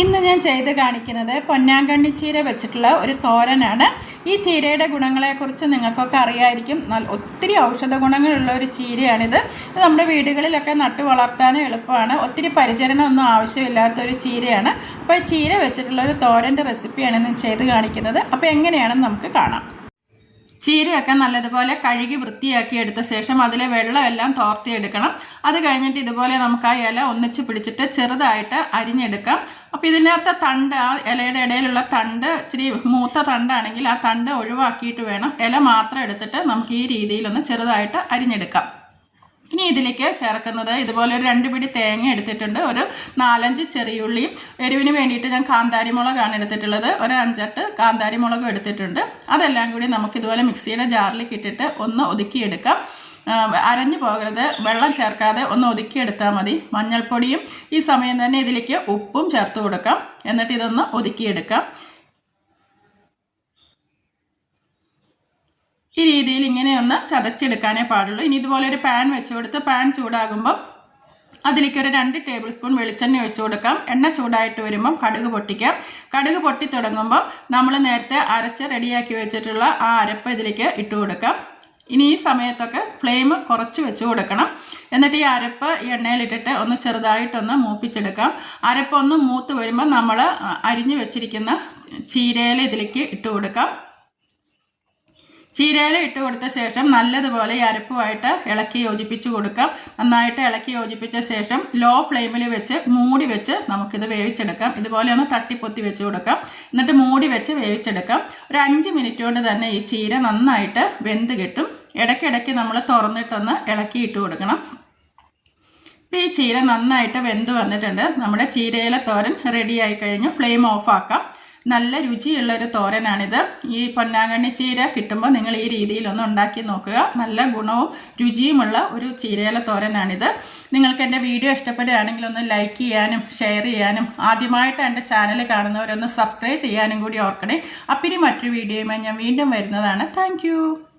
ഇന്ന് ഞാൻ ചെയ്ത് കാണിക്കുന്നത് പൊന്നാങ്കണ്ണി ചീര വെച്ചിട്ടുള്ള ഒരു തോരനാണ്. ഈ ചീരയുടെ ഗുണങ്ങളെക്കുറിച്ച് നിങ്ങൾക്കൊക്കെ അറിയായിരിക്കും. നല്ല ഒത്തിരി ഔഷധ ഗുണങ്ങളുള്ള ഒരു ചീരയാണിത്. ഇത് നമ്മുടെ വീടുകളിലൊക്കെ നട്ടു വളർത്താനും എളുപ്പമാണ്. ഒത്തിരി പരിചരണമൊന്നും ആവശ്യമില്ലാത്ത ഒരു ചീരയാണ്. അപ്പോൾ ഈ ചീര വെച്ചിട്ടുള്ള ഒരു തോരന്റെ റെസിപ്പിയാണ് ഇന്ന് ചെയ്ത് കാണിക്കുന്നത്. അപ്പോൾ എങ്ങനെയാണെന്ന് നമുക്ക് കാണാം. ചീരയൊക്കെ നല്ലതുപോലെ കഴുകി വൃത്തിയാക്കി എടുത്ത ശേഷം അതിലെ വെള്ളമെല്ലാം തോർത്തിയെടുക്കണം. അത് കഴിഞ്ഞിട്ട് ഇതുപോലെ നമുക്ക് ആ ഇല ഒന്നിച്ച് പിടിച്ചിട്ട് ചെറുതായിട്ട് അരിഞ്ഞെടുക്കാം. അപ്പോൾ ഇതിനകത്തെ തണ്ട് ആ ഇലയുടെ ഇടയിലുള്ള തണ്ട് ഇച്ചിരി മൂത്ത തണ്ടാണെങ്കിൽ ആ തണ്ട് ഒഴിവാക്കിയിട്ട് വേണം. ഇല മാത്രം എടുത്തിട്ട് നമുക്ക് ഈ രീതിയിലൊന്ന് ചെറുതായിട്ട് അരിഞ്ഞെടുക്കാം. ഇനി ഇതിലേക്ക് ചേർക്കുന്നത് ഇതുപോലെ ഒരു രണ്ട് പിടി തേങ്ങ എടുത്തിട്ടുണ്ട്. ഒരു നാലഞ്ച് ചെറിയുള്ളിയും എരിവിന് വേണ്ടിയിട്ട് ഞാൻ കാന്താരി മുളകാണ് എടുത്തിട്ടുള്ളത്. ഒരു അഞ്ചെട്ട് കാന്താരി മുളകും എടുത്തിട്ടുണ്ട്. അതെല്ലാം കൂടി നമുക്ക് ഇതുപോലെ മിക്സിയുടെ ജാറിലേക്ക് ഇട്ടിട്ട് ഒന്ന് ഒതുക്കിയെടുക്കാം. അരഞ്ഞു പോകരുത്. വെള്ളം ചേർക്കാതെ ഒന്ന് ഒതുക്കിയെടുത്താൽ മതി. മഞ്ഞൾപ്പൊടിയും ഈ സമയം തന്നെ ഇതിലേക്ക് ഉപ്പും ചേർത്ത് കൊടുക്കാം. എന്നിട്ട് ഇതൊന്ന് ഒതുക്കിയെടുക്കാം. രീതിയിൽ ഇങ്ങനെ ഒന്ന് ചതച്ചെടുക്കാനേ പാടുള്ളൂ. ഇനി ഇതുപോലെ ഒരു പാൻ വെച്ച് കൊടുത്ത് പാൻ ചൂടാകുമ്പോൾ അതിലേക്ക് ഒരു രണ്ട് ടേബിൾ സ്പൂൺ വെളിച്ചെണ്ണ ഒഴിച്ചു കൊടുക്കാം. എണ്ണ ചൂടായിട്ട് വരുമ്പം കടുക് പൊട്ടിക്കാം. കടുക് പൊട്ടി തുടങ്ങുമ്പോൾ നമ്മൾ നേരത്തെ അരച്ച് റെഡിയാക്കി വെച്ചിട്ടുള്ള ആ അരപ്പ് ഇതിലേക്ക് ഇട്ട് കൊടുക്കാം. ഇനി ഈ സമയത്തൊക്കെ ഫ്ലെയിം കുറച്ച് വെച്ച് കൊടുക്കണം. എന്നിട്ട് ഈ അരപ്പ് ഈ എണ്ണയിലിട്ടിട്ട് ഒന്ന് ചെറുതായിട്ടൊന്ന് മൂപ്പിച്ചെടുക്കാം. അരപ്പൊന്ന് മൂത്ത് വരുമ്പോൾ നമ്മൾ അരിഞ്ഞു വെച്ചിരിക്കുന്ന ചീരയിൽ ഇതിലേക്ക് ഇട്ട് കൊടുക്കാം. ചീരയില ഇട്ട് കൊടുത്ത ശേഷം നല്ലതുപോലെ ഈ അരപ്പുമായിട്ട് ഇളക്കി യോജിപ്പിച്ച് കൊടുക്കാം. നന്നായിട്ട് ഇളക്കി യോജിപ്പിച്ച ശേഷം ലോ ഫ്ലെയിമിൽ വെച്ച് മൂടി വെച്ച് നമുക്കിത് വേവിച്ചെടുക്കാം. ഇതുപോലെ ഒന്ന് തട്ടിപ്പൊത്തി വെച്ച് കൊടുക്കാം. എന്നിട്ട് മൂടി വെച്ച് വേവിച്ചെടുക്കാം. ഒരു അഞ്ച് മിനിറ്റ് കൊണ്ട് തന്നെ ഈ ചീര നന്നായിട്ട് വെന്ത് കിട്ടും. ഇടയ്ക്കിടയ്ക്ക് നമ്മൾ തുറന്നിട്ടൊന്ന് ഇളക്കി ഇട്ട് കൊടുക്കണം. ഇപ്പോൾ ഈ ചീര നന്നായിട്ട് വെന്ത് വന്നിട്ടുണ്ട്. നമ്മുടെ ചീരയില തോരൻ റെഡിയായി കഴിഞ്ഞു. ഫ്ലെയിം ഓഫാക്കാം നല്ല രുചിയുള്ള ഒരു തോരനാണിത്. ഈ പൊന്നാങ്കണ്ണി ചീര കിട്ടുമ്പോൾ നിങ്ങൾ ഈ രീതിയിലൊന്ന് ഉണ്ടാക്കി നോക്കുക. നല്ല ഗുണവും രുചിയുമുള്ള ഒരു ചീരയില തോരനാണിത്. നിങ്ങൾക്ക് എന്റെ വീഡിയോ ഇഷ്ടപ്പെടുകയാണെങ്കിൽ ഒന്ന് ലൈക്ക് ചെയ്യാനും ഷെയർ ചെയ്യാനും ആദ്യമായിട്ട് എന്റെ ചാനൽ കാണുന്നവരൊന്ന് സബ്സ്ക്രൈബ് ചെയ്യാനും കൂടി ഓർക്കണേ. അപ്പം ഇനി മറ്റൊരു വീഡിയോയുമായി ഞാൻ വീണ്ടും വരുന്നതാണ്. താങ്ക്